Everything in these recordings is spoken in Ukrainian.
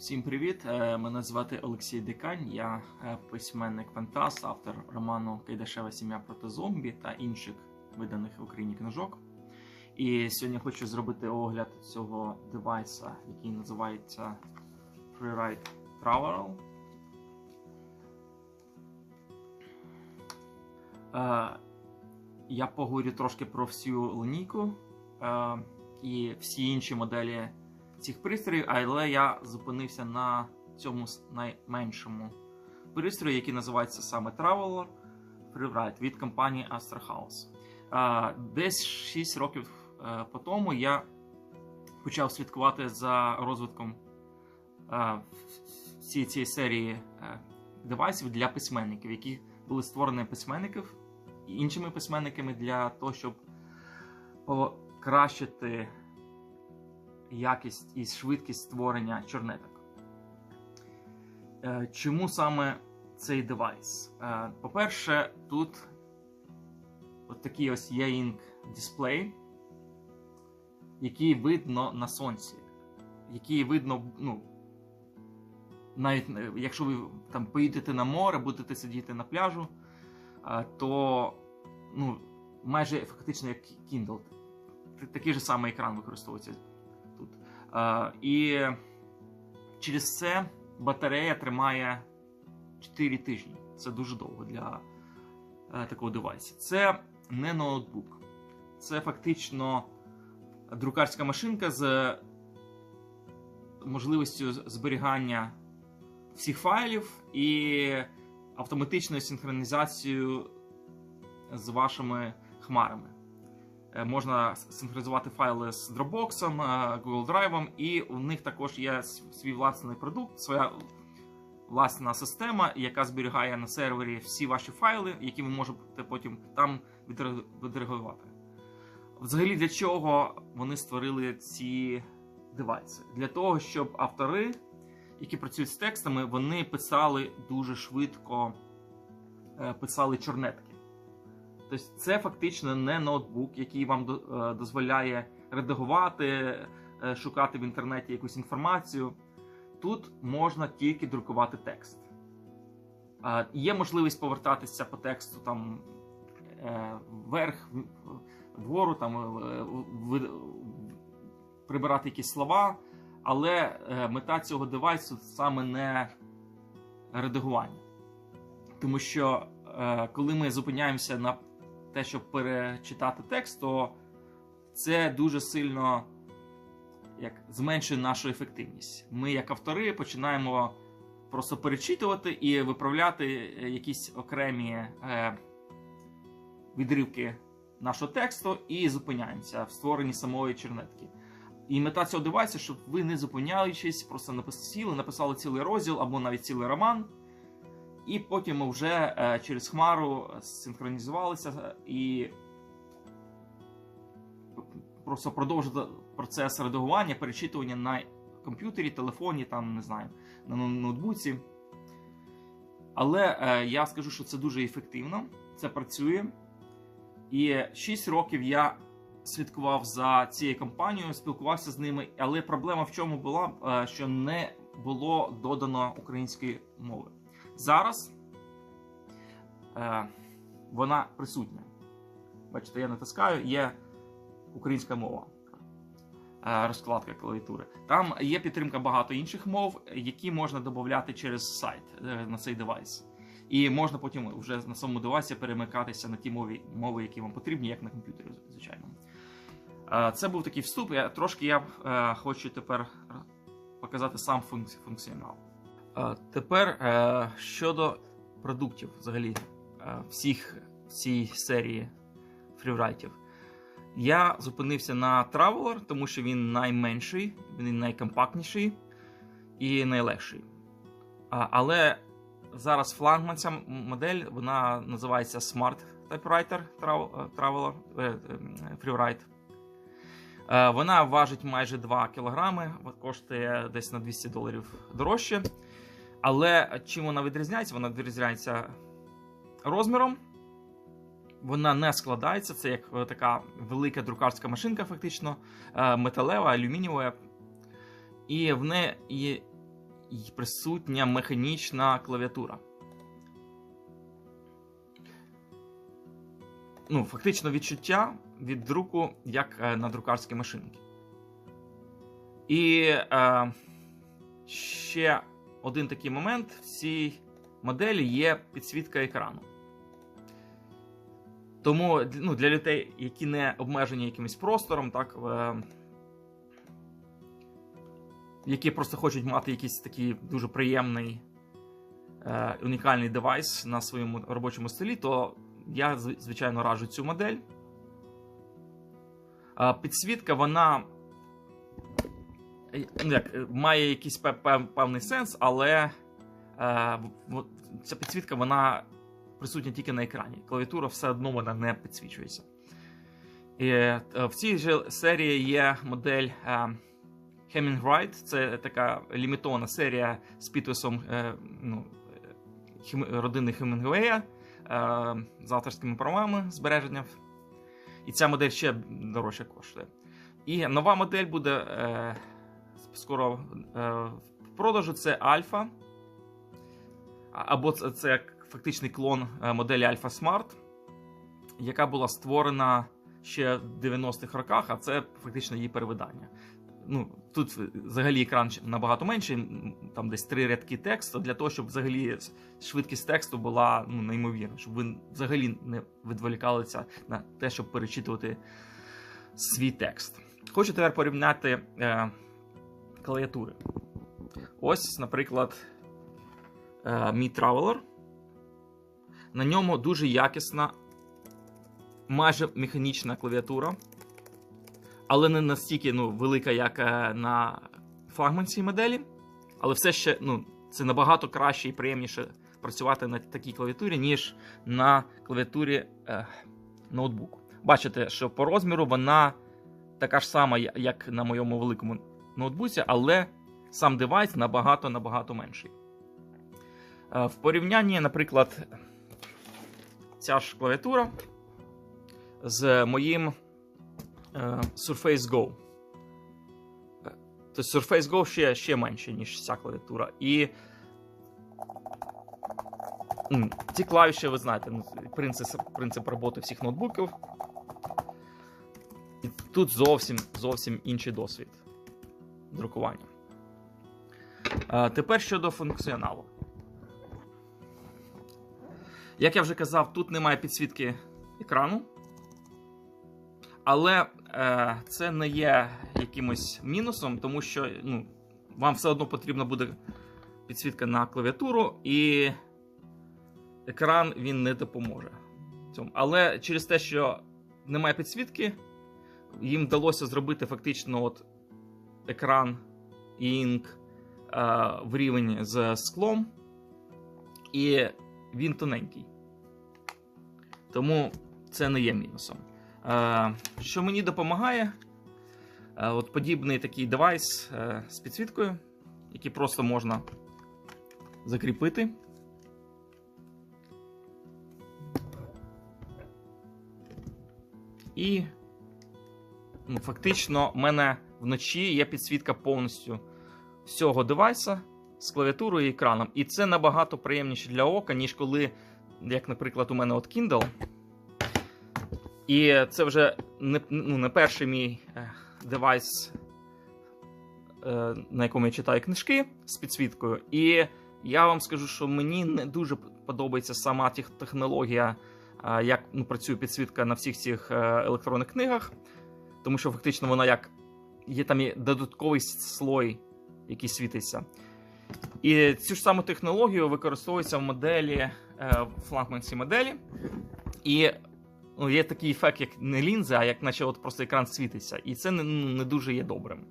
Всім привіт! Е, Мене звати Олексій Дикань. Я е, письменник фантаст, автор роману Кайдашева сім'я проти зомбі та інших виданих в Україні книжок. І сьогодні хочу зробити огляд цього девайса, який називається Freeride Travel. Е, Я поговорю трошки про всю лінійку і всі інші моделі цих пристроїв, але я зупинився на цьому найменшому пристрої, який називається саме Traveler Freeride від компанії Astra House. Десь 6 років е, по тому я почав слідкувати за розвитком е, всієї цієї серії е, девайсів для письменників, які були створені письменників і іншими письменниками для того, щоб покращити якість і швидкість створення чорнеток. Е, Чому саме цей девайс? Е, По-перше, тут от такий ось E-Ink дисплей, який видно на сонці, який видно, ну, навіть е, якщо ви там поїдете на море, будете сидіти на пляжу, то ну, майже фактично як Kindle. Такий же самий екран використовується і через це батарея тримає 4 тижні. Це дуже довго для е, такого девайсу. Це не ноутбук, це фактично друкарська машинка з можливістю зберігання всіх файлів і автоматичною синхронізацією з вашими хмарами. Е, Можна синхронізувати файли з Dropbox, е, Google Drive, і у них також є свій власний продукт, своя власна система, яка зберігає на сервері всі ваші файли, які ви можете потім там відре- відредагувати. Взагалі, для чого вони створили ці девайси? Для того, щоб автори, які працюють з текстами, вони писали дуже швидко, е, писали чорнетки. Тобто це фактично не ноутбук, який вам е, дозволяє редагувати, е, шукати в інтернеті якусь інформацію. Тут можна тільки друкувати текст. Е, Є можливість повертатися по тексту там вверх, вгору, там прибирати якісь слова, але мета цього девайсу саме не редагування. Тому що коли ми зупиняємося на те, щоб перечитати текст, то це дуже сильно як зменшує нашу ефективність. Ми, як автори, починаємо просто перечитувати і виправляти е, якісь окремі е, відривки нашого тексту і зупиняємося в створенні самої чернетки. І мета цього девайсу, щоб ви не зупиняючись, просто написали, написали цілий розділ або навіть цілий роман, і потім ми вже е, через хмару синхронізувалися е, і просто продовжити процес редагування, перечитування на комп'ютері, телефоні, там не знаю, на ноутбуці. Але е, я скажу, що це дуже ефективно, це працює. І 6 років я слідкував за цією компанією, спілкувався з ними. Але проблема в чому була, що не було додано української мови. Зараз е, вона присутня. Бачите, я натискаю, є українська мова. Е, Розкладка клавіатури. Там є підтримка багато інших мов, які можна додати через сайт е, на цей девайс. І можна потім вже на самому девайсі перемикатися на ті мови, мови, які вам потрібні, як на комп'ютері, звичайно. Е, Це був такий вступ. Я, трошки я хочу тепер показати сам функціонал. Тепер е, щодо продуктів, взагалі, е, всіх в серії фріврайтів. Я зупинився на Traveler, тому що він найменший, він найкомпактніший і найлегший. Але зараз флагман ця модель вона називається Smart Typewriter е, Traveler Freeride. Вона важить майже 2 кг, коштує десь на 200 доларів дорожче. Але чим вона відрізняється? Вона відрізняється розміром. Вона не складається, це як е, така велика друкарська машинка, фактично, е, металева, алюмінієва. І в неї й присутня механічна клавіатура. Ну, фактично відчуття від друку, як е, на друкарській машинці. І е, ще один такий момент: в цій моделі є підсвітка екрану. Тому ну, для людей, які не обмежені якимось простором, так, е, які просто хочуть мати якийсь такий дуже приємний е, унікальний девайс на своєму робочому столі, то я звичайно раджу цю модель. Е, підсвітка, вона як, е, має якийсь пев- пев- певний сенс, але е, ця підсвітка вона присутня тільки на екрані. Клавіатура все одно вона не підсвічується. І, е, в цій же серії є модель е, Hemming Wright. Це така лімітована серія з підписом е, ну, е, Хем- родини Хемінгуея е, з авторськими правами збереження. І ця модель ще дорожче коштує. І нова модель буде е, скоро е, в продажу. Це Альфа. Або це, це фактичний клон е, моделі Alpha Smart, яка була створена ще в 90-х роках, а це фактично її перевидання. Ну, тут взагалі екран набагато менший, там десь три рядки тексту, для того, щоб взагалі швидкість тексту була ну, неймовірна, щоб ви взагалі не відволікалися на те, щоб перечитувати свій текст. Хочу тепер порівняти е, клавіатури. Ось, наприклад, е, мій Traveler. На ньому дуже якісна, майже механічна клавіатура, але не настільки ну, велика, як е, на флагманській моделі. Але все ще ну, це набагато краще і приємніше працювати на такій клавіатурі, ніж на клавіатурі е, ноутбуку. Бачите, що по розміру вона така ж сама, як на моєму великому ноутбуці, але сам девайс набагато-набагато менший. Е, В порівнянні, наприклад, ця ж клавіатура з моїм е, Surface Go. Тобто Surface Go ще, ще менше, ніж ця клавіатура. І ці клавіші, ви знаєте, ну, принцип, принцип роботи всіх ноутбуків. І тут зовсім зовсім інший досвід друкування. Е, Тепер щодо функціоналу. Як я вже казав, тут немає підсвітки екрану. Але е, це не є якимось мінусом, тому що ну, вам все одно потрібна буде підсвітка на клавіатуру, і екран він не допоможе. Цьому. Але через те, що немає підсвітки, їм вдалося зробити фактично от екран інк е, в рівень з склом, і він тоненький. Тому це не є мінусом. Е, що мені допомагає? Е, от подібний такий девайс з підсвіткою, який просто можна закріпити. І ну, фактично мене вночі є підсвітка повністю всього девайса з клавіатурою і екраном. І це набагато приємніше для ока, ніж коли, як, наприклад, у мене от Kindle. І це вже не, ну, не перший мій е, девайс, е, на якому я читаю книжки з підсвіткою. І я вам скажу, що мені не дуже подобається сама технологія, е, як ну, працює підсвітка на всіх цих електронних книгах, тому що фактично вона як є там є додатковий слой, який світиться. І цю ж саму технологію використовується в моделі, е, флагманській моделі. І ну, є такий ефект, як не лінза, а як наче от просто екран світиться. І це не, ну, не дуже є добрим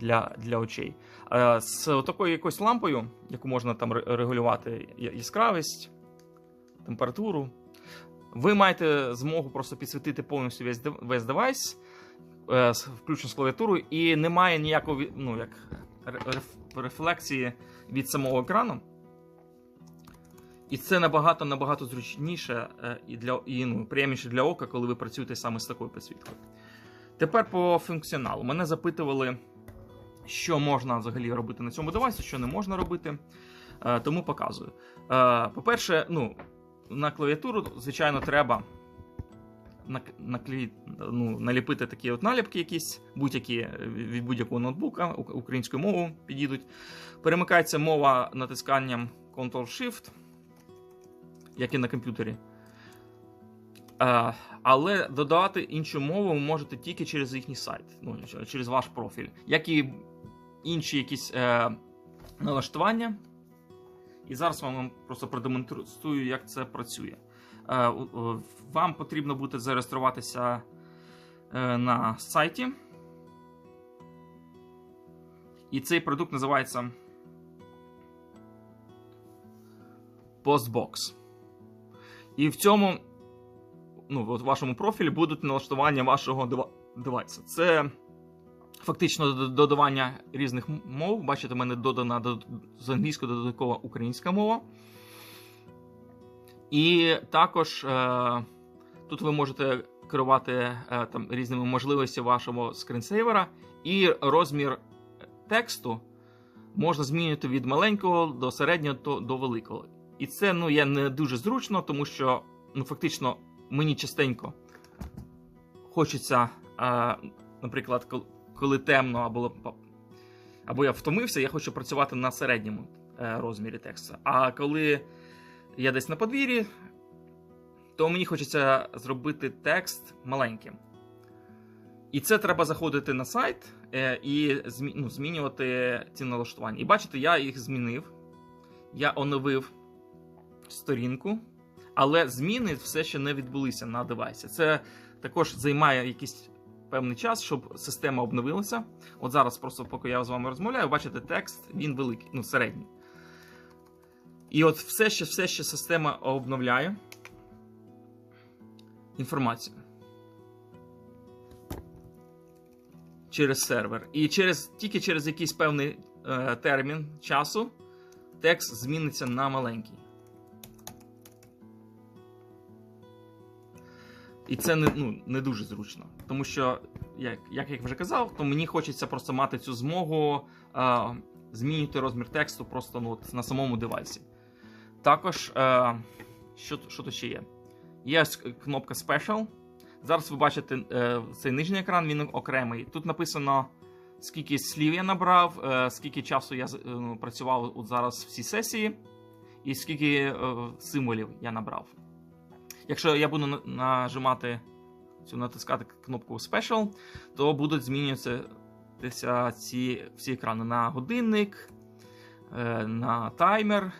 для, для очей. Е, з такою якоюсь лампою, яку можна там регулювати яскравість, температуру, ви маєте змогу просто підсвітити повністю весь, весь девайс, включно з клавіатурою, і немає ніякого ну, як, рефлексії від самого екрану. І це набагато набагато зручніше е, і для і, ну, приємніше для ока, коли ви працюєте саме з такою підсвіткою. Тепер по функціоналу. Мене запитували, що можна взагалі робити на цьому девайсі, що не можна робити. Е, тому показую. Е, по-перше, ну, на клавіатуру, звичайно, треба наклеїти, ну, наліпити такі от наліпки, якісь, будь-які е, від будь-якого ноутбука, українською мовою підійдуть. Перемикається мова натисканням Ctrl-Shift, як і на комп'ютері. Е, але додати іншу мову ви можете тільки через їхній сайт, ну, через ваш профіль, як і інші якісь е, налаштування. І зараз вам просто продемонструю, як це працює. Е, вам потрібно буде зареєструватися е, на сайті. І цей продукт називається Postbox. І в цьому, ну, в вашому профілі будуть налаштування вашого девайса. Це фактично додавання різних мов. Бачите, в мене додана до- з англійської додаткова українська мова. І також е, тут ви можете керувати е, там, різними можливостями вашого скрінсейвера, і розмір тексту можна змінювати від маленького до середнього до, до великого. І це ну, є не дуже зручно, тому що ну, фактично мені частенько хочеться, е, наприклад, коли темно або, або я втомився, я хочу працювати на середньому е, розмірі тексту. А коли я десь на подвір'ї, то мені хочеться зробити текст маленьким. І це треба заходити на сайт е, і ну, змінювати ці налаштування. І бачите, я їх змінив. Я оновив сторінку, але зміни все ще не відбулися на девайсі. Це також займає якийсь певний час, щоб система обновилася. От зараз, просто поки я з вами розмовляю, бачите, текст він великий, ну середній. І от все ще, все ще система обновляє інформацію. Через сервер. І через, тільки через якийсь певний е, термін часу текст зміниться на маленький. І це не, ну, не дуже зручно. Тому що, як, як я вже казав, то мені хочеться просто мати цю змогу е, змінювати розмір тексту просто ну, от, на самому девайсі. Також, е, що, що тут ще є? Є кнопка Special. Зараз ви бачите е, цей нижній екран, він окремий. Тут написано, скільки слів я набрав, е, скільки часу я е, ну, працював от зараз в цій сесії, і скільки е, символів я набрав. Якщо я буду нажимати цю натискати кнопку Special, то будуть змінюватися ці всі екрани на годинник, е, на таймер.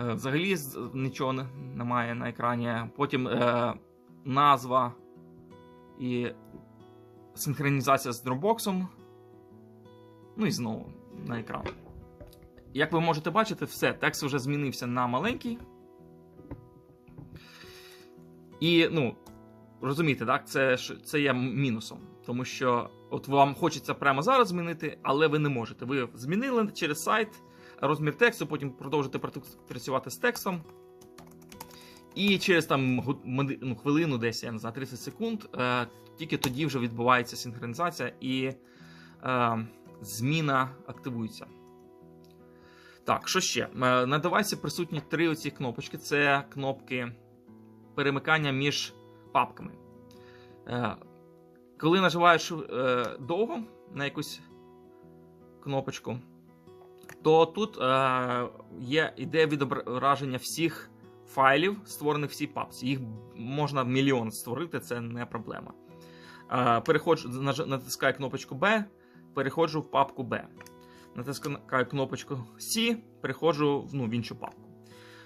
Е, Взагалі нічого немає на екрані. Потім е, назва і синхронізація з Dropbox. Ну і знову на екран. Як ви можете бачити, все, текст вже змінився на маленький. І, ну, розумієте, так, це, це є мінусом. Тому що от вам хочеться прямо зараз змінити, але ви не можете. Ви змінили через сайт розмір тексту, потім продовжите працю- працювати з текстом. І через там ну, хвилину, десь я не знаю, 30 секунд, е, тільки тоді вже відбувається синхронізація і е, зміна активується. Так, що ще? Е, на девайсі присутні три оці кнопочки. Це кнопки перемикання між папками. Е, коли нажимаєш е, довго на якусь кнопочку, то тут е, є іде відображення всіх файлів, створених в цій папці. Їх можна мільйон створити, це не проблема. Е, переходжу, натискаю кнопочку B, переходжу в папку B. Натискаю кнопочку C, переходжу в, ну, в іншу папку.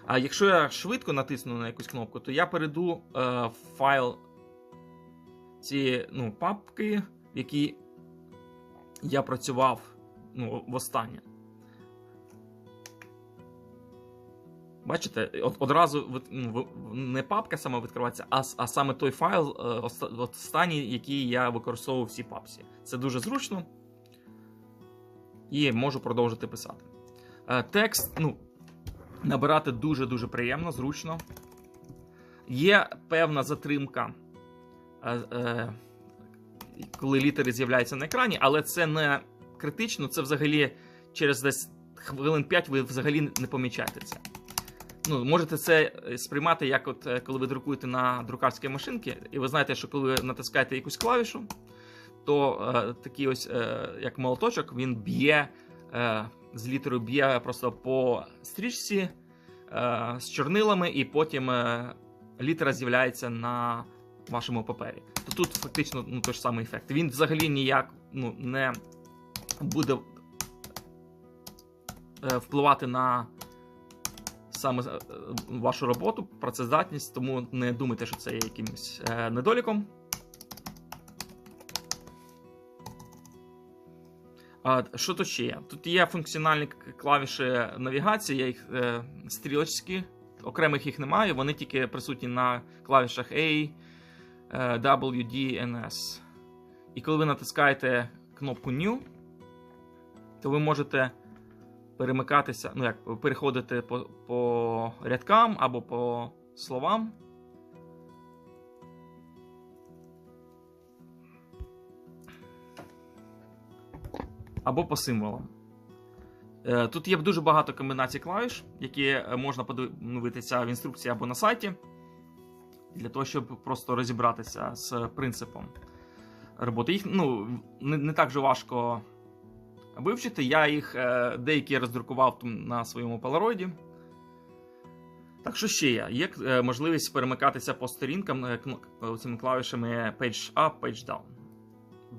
А якщо я швидко натисну на якусь кнопку, то я перейду е, в файл ці ну, папки, в якій я працював ну, востаннє. Бачите, одразу ну, не папка саме відкривається, а, а саме той файл е, останній, який я використовував в цій папці. Це дуже зручно. І можу продовжити писати. Е, Текст, ну, набирати дуже-дуже приємно, зручно. Є певна затримка, е, коли літери з'являються на екрані, але це не критично, це взагалі через десь хвилин 5 ви взагалі не помічаєте це. Ну, можете це е, сприймати, як от е, коли ви друкуєте на друкарській машинці, і ви знаєте, що коли ви натискаєте якусь клавішу, то е, такий ось е, як молоточок, він б'є е, з літерою б'є просто по стрічці е, з чорнилами, і потім е, літера з'являється на вашому папері. То тут фактично ну, той ж самий ефект. Він взагалі ніяк ну, не буде е, впливати на саме е, вашу роботу, працездатність, тому не думайте, що це є якимось е, недоліком. Що тут ще є? Тут є функціональні клавіші навігації, є їх е, стрілочки, окремих їх немає, вони тільки присутні на клавішах A, W, D, NS. І коли ви натискаєте кнопку New, то ви можете перемикатися, ну як переходити по, по рядкам або по словам. Або по символам. Е, Тут є дуже багато комбінацій клавіш, які можна подивитися в інструкції або на сайті, для того, щоб просто розібратися з принципом роботи. Їх ну, не, не так же важко вивчити. Я їх е, деякі роздрукував на своєму полароїді. Так що ще є? Є е, можливість перемикатися по сторінкам е, цими клавішами Page Up, Page Down.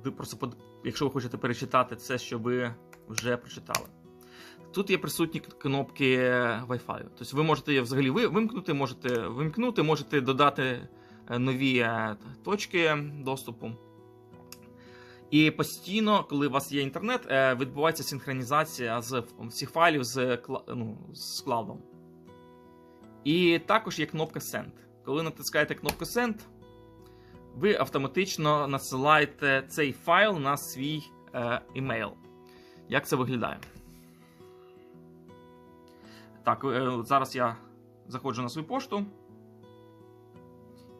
Ви просто якщо ви хочете перечитати це, що ви вже прочитали. Тут є присутні кнопки Wi-Fi. Тобто ви можете її взагалі вимкнути, можете вимкнути, можете додати нові точки доступу. І постійно, коли у вас є інтернет, е, відбувається синхронізація з всіх файлів з, ну, з клаудом. І також є кнопка Send. Коли натискаєте кнопку Send, ви автоматично насилаєте цей файл на свій е, імейл. Як це виглядає? Так, е, зараз я заходжу на свою пошту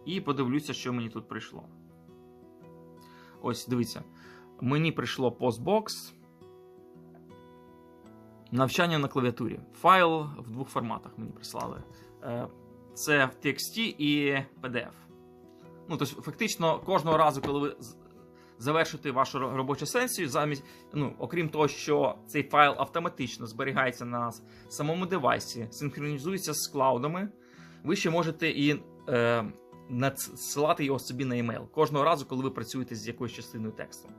і подивлюся, що мені тут прийшло. Ось, дивіться. Мені прийшло Postbox. Навчання на клавіатурі. Файл в двох форматах мені прислали. Е, Це в TXT і PDF. Ну, тобто, фактично, кожного разу, коли ви завершите вашу робочу сесію, замість, ну, окрім того, що цей файл автоматично зберігається на самому девайсі, синхронізується з клаудами, ви ще можете і е, надсилати його собі на емейл кожного разу, коли ви працюєте з якоюсь частиною тексту.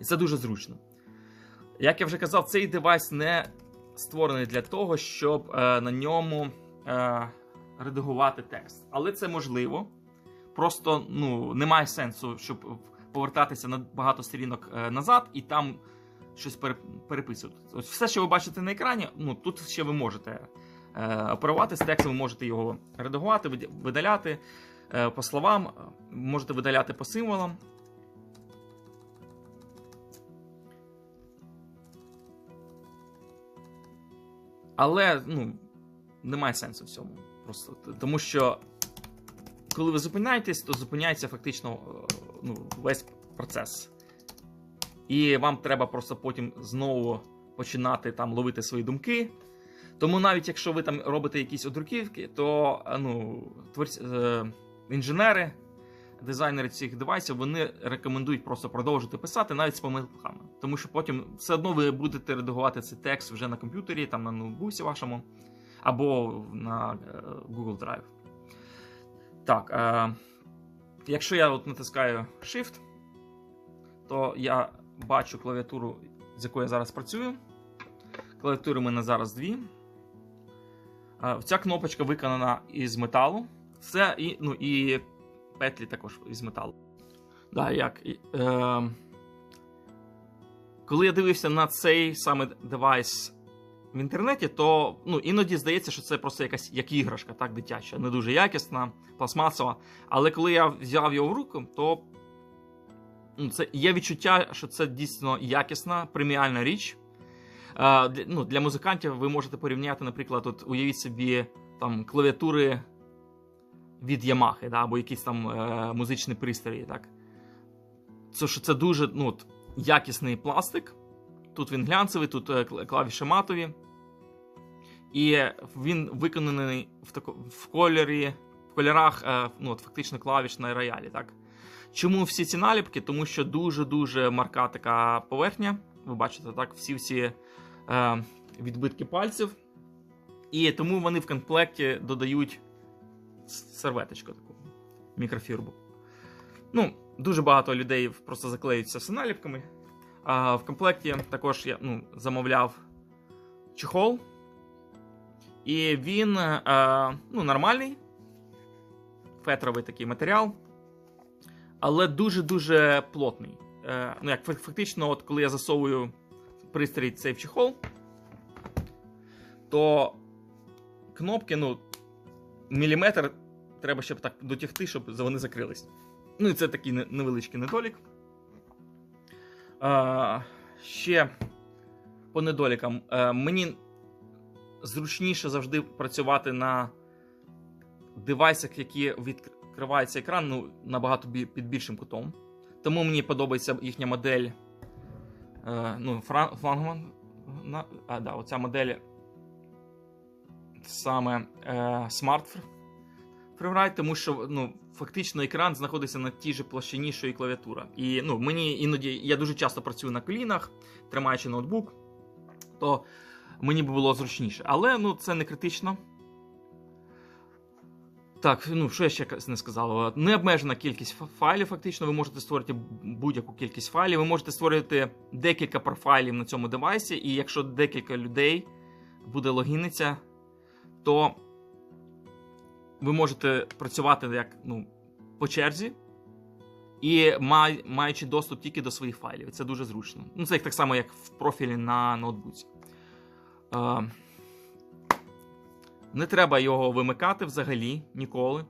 І це дуже зручно. Як я вже казав, цей девайс не створений для того, щоб е, на ньому е, редагувати текст. Але це можливо. Просто ну, немає сенсу, щоб повертатися на багато сторінок е, назад і там щось пере- переписувати. Ось все, що ви бачите на екрані, ну тут ще ви можете е, оперувати з текстом, ви можете його редагувати, видаляти е, по словам, е, можете видаляти по символам. Але ну, немає сенсу в цьому. Просто тому що коли ви зупиняєтесь, то зупиняється фактично е, ну, весь процес. І вам треба просто потім знову починати там ловити свої думки. Тому навіть якщо ви там робите якісь одруківки, то е, ну, творці, е, інженери, дизайнери цих девайсів, вони рекомендують просто продовжити писати навіть з помилками. Тому що потім все одно ви будете редагувати цей текст вже на комп'ютері, там на ноутбуці вашому, або на е, Google Drive. Так, е, якщо я от натискаю Shift, то я бачу клавіатуру, з якою я зараз працюю. Клавіатури у мене зараз дві. Е, Ця кнопочка виконана із металу. Все, і, ну, і петлі також із металу. Да, як, е, коли я дивився на цей саме девайс в інтернеті, то ну, іноді здається, що це просто якась як іграшка, так, дитяча, не дуже якісна, пластмасова. Але коли я взяв його в руку, то ну, це є відчуття, що це дійсно якісна, преміальна річ. Е, для, ну, для музикантів ви можете порівняти, наприклад, от уявіть собі там клавіатури від Yamaha, да, або якісь там е, музичні пристрої. Так. Це, що це дуже ну, от, якісний пластик, тут він глянцевий, тут е, клавіші матові. І він виконаний в, тако, в кольорі, в кольорах, е, ну, от, фактично клавіш на роялі. Так? Чому всі ці наліпки? Тому що дуже-дуже марка така поверхня. Ви бачите, так, всі-всі е, відбитки пальців. І тому вони в комплекті додають серветочку таку, мікрофірбу. Ну, дуже багато людей просто заклеюються все наліпками. А в комплекті також я ну, замовляв чехол. І він е, ну, нормальний, фетровий такий матеріал, але дуже-дуже плотний. Е, ну, як фактично, от коли я засовую пристрій цей в чехол, то кнопки, ну, міліметр треба щоб так дотягти, щоб вони закрились. Ну, і це такий невеличкий недолік. Е, ще по недолікам. Е, мені зручніше завжди працювати на девайсах, які відкривається екран ну, набагато під більшим кутом. Тому мені подобається їхня модель. Е, ну. На, а, да, оця модель саме е, Smart Freeride, тому що ну, фактично екран знаходиться на тій же площині, що і клавіатура. І ну, мені іноді я дуже часто працюю на колінах, тримаючи ноутбук, то мені б було зручніше. Але ну, це не критично. Так, ну що я ще не сказав? Необмежена кількість файлів, фактично, ви можете створити будь-яку кількість файлів. Ви можете створити декілька профайлів на цьому девайсі, і якщо декілька людей буде логінитися, то ви можете працювати як ну, по черзі, і маючи доступ тільки до своїх файлів. Це дуже зручно. Ну, це так само, як в профілі на ноутбуці. Е, не треба його вимикати взагалі ніколи.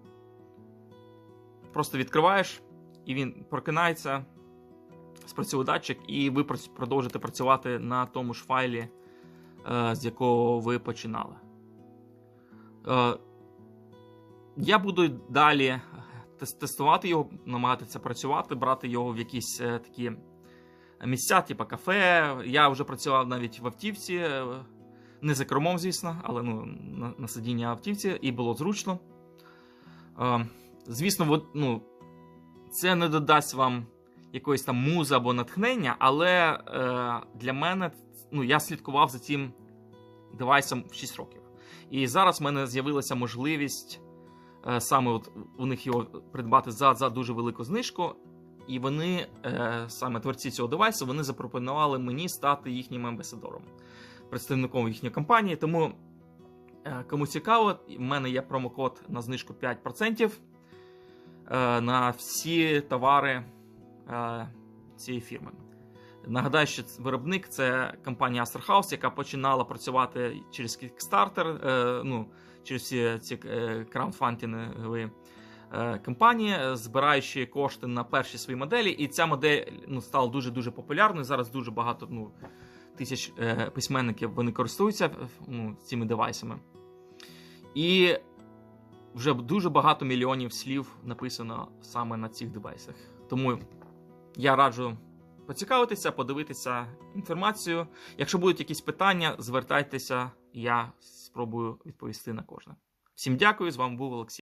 Просто відкриваєш, і він прокинається, спрацьовує датчик, і ви продовжите працювати на тому ж файлі, е, з якого ви починали. Е, я буду далі тестувати його, намагатися працювати, брати його в якісь е, такі місця, типу кафе. Я вже працював навіть в автівці, е, не за кермом, звісно, але ну, на, сидінні автівці, і було зручно. Звісно, ну, це не додасть вам якоїсь там музи або натхнення, але для мене ну, я слідкував за цим девайсом 6 років. І зараз в мене з'явилася можливість е, саме от у них його придбати за, за дуже велику знижку. І вони, е, саме творці цього девайсу, вони запропонували мені стати їхнім амбасадором, представником їхньої компанії. Тому, е, кому цікаво, в мене є промокод на знижку 5% е, на всі товари цієї фірми. Нагадаю, що виробник це компанія Aster House, яка починала працювати через Kickstarter, е, ну, через всі ці е, краудфандингові е, компанії, збираючи кошти на перші свої моделі. І ця модель ну, стала дуже-дуже популярною. Зараз дуже багато ну, тисяч письменників вони користуються ну, цими девайсами. І вже дуже багато мільйонів слів написано саме на цих девайсах. Тому я раджу поцікавитися, подивитися інформацію. Якщо будуть якісь питання, звертайтеся, я спробую відповісти на кожне. Всім дякую, з вами був Олексій.